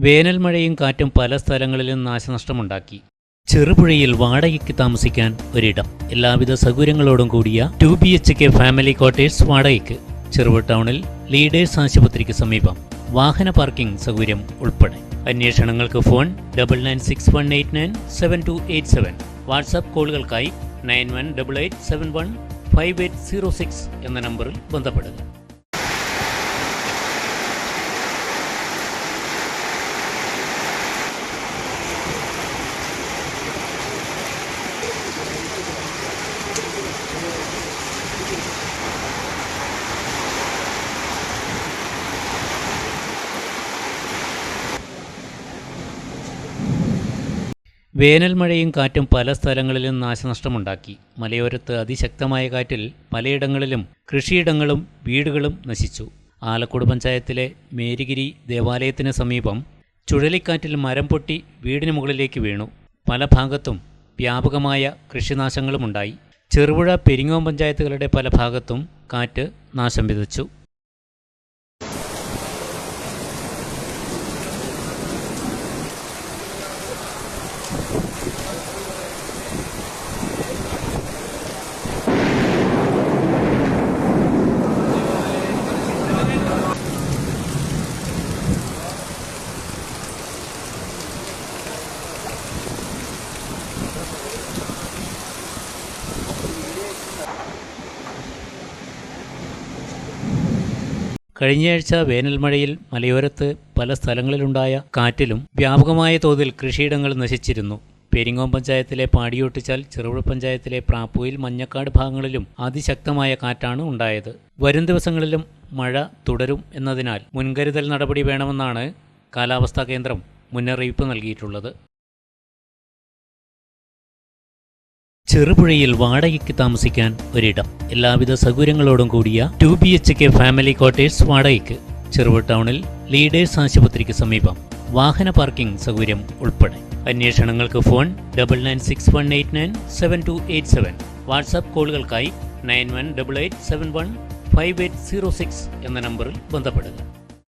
വേനൽ മഴയും കാറ്റും പല സ്ഥലങ്ങളിലും നാശനഷ്ടമുണ്ടാക്കി. ചെറുപുഴയിൽ വാടകയ്ക്ക് താമസിക്കാൻ ഒരിടം. എല്ലാവിധ സൗകര്യങ്ങളോടും കൂടിയ two B H K family quarters വാടകയ്ക്ക്. ചെറുപുഴ ടൗണിൽ ലീഡേഴ്സ് ആശുപത്രിക്ക് സമീപം. വാഹന പാർക്കിംഗ് സൗകര്യം ഉൾപ്പെടെ. അന്വേഷണങ്ങൾക്ക് phone double nine six one eight nine seven two eight seven WhatsApp കോളുകൾക്കായി nine one double eight seven one five eight zero six എന്ന നമ്പറിൽ ബന്ധപ്പെടുക. വേനൽ മഴയും കാറ്റും പല സ്ഥലങ്ങളിലും നാശനഷ്ടമുണ്ടാക്കി. മലയോരത്ത് അതിശക്തമായ കാറ്റിൽ പലയിടങ്ങളിലും കൃഷിയിടങ്ങളും വീടുകളും നശിച്ചു. ആലക്കോട് പഞ്ചായത്തിലെ മേരിഗിരി ദേവാലയത്തിന് സമീപം ചുഴലിക്കാറ്റിൽ മരം പൊട്ടി വീടിന് മുകളിലേക്ക് വീണു. പല ഭാഗത്തും വ്യാപകമായ കൃഷിനാശങ്ങളുമുണ്ടായി. ചെറുപുഴ പെരിങ്ങോം പഞ്ചായത്തുകളുടെ പല ഭാഗത്തും കാറ്റ് നാശം വിതച്ചു. കഴിഞ്ഞയാഴ്ച വേനൽമഴയിൽ മലയോരത്ത് പല സ്ഥലങ്ങളിലുണ്ടായ കാറ്റിലും വ്യാപകമായ തോതിൽ കൃഷിയിടങ്ങൾ നശിച്ചിരുന്നു. പെരിങ്ങോം പഞ്ചായത്തിലെ പാടിയൊട്ടിച്ചാൽ ചെറുപുഴ പഞ്ചായത്തിലെ പ്രാപ്പൂയിൽ മഞ്ഞക്കാട് ഭാഗങ്ങളിലും അതിശക്തമായ കാറ്റാണ് ഉണ്ടായത്. വരും ദിവസങ്ങളിലും മഴ തുടരും എന്നതിനാൽ മുൻകരുതൽ നടപടി വേണമെന്നാണ് കാലാവസ്ഥാ കേന്ദ്രം മുന്നറിയിപ്പ് നൽകിയിട്ടുള്ളത്. ചെറുപുഴയിൽ വാടകയ്ക്ക് താമസിക്കാൻ ഒരിടം. എല്ലാവിധ സൗകര്യങ്ങളോടും കൂടിയ two B H K family quarters വാടകയ്ക്ക് ചെറുപുഴ ടൗണിൽ ലീഡേഴ്സ് ആശുപത്രിക്ക് സമീപം വാഹന പാർക്കിംഗ് സൗകര്യം ഉൾപ്പെടെ. അന്വേഷണങ്ങൾക്ക് phone double nine six one eight nine seven two eight seven WhatsApp കോളുകൾക്കായി nine one double eight seven one five eight zero six എന്ന നമ്പറിൽ ബന്ധപ്പെടുക.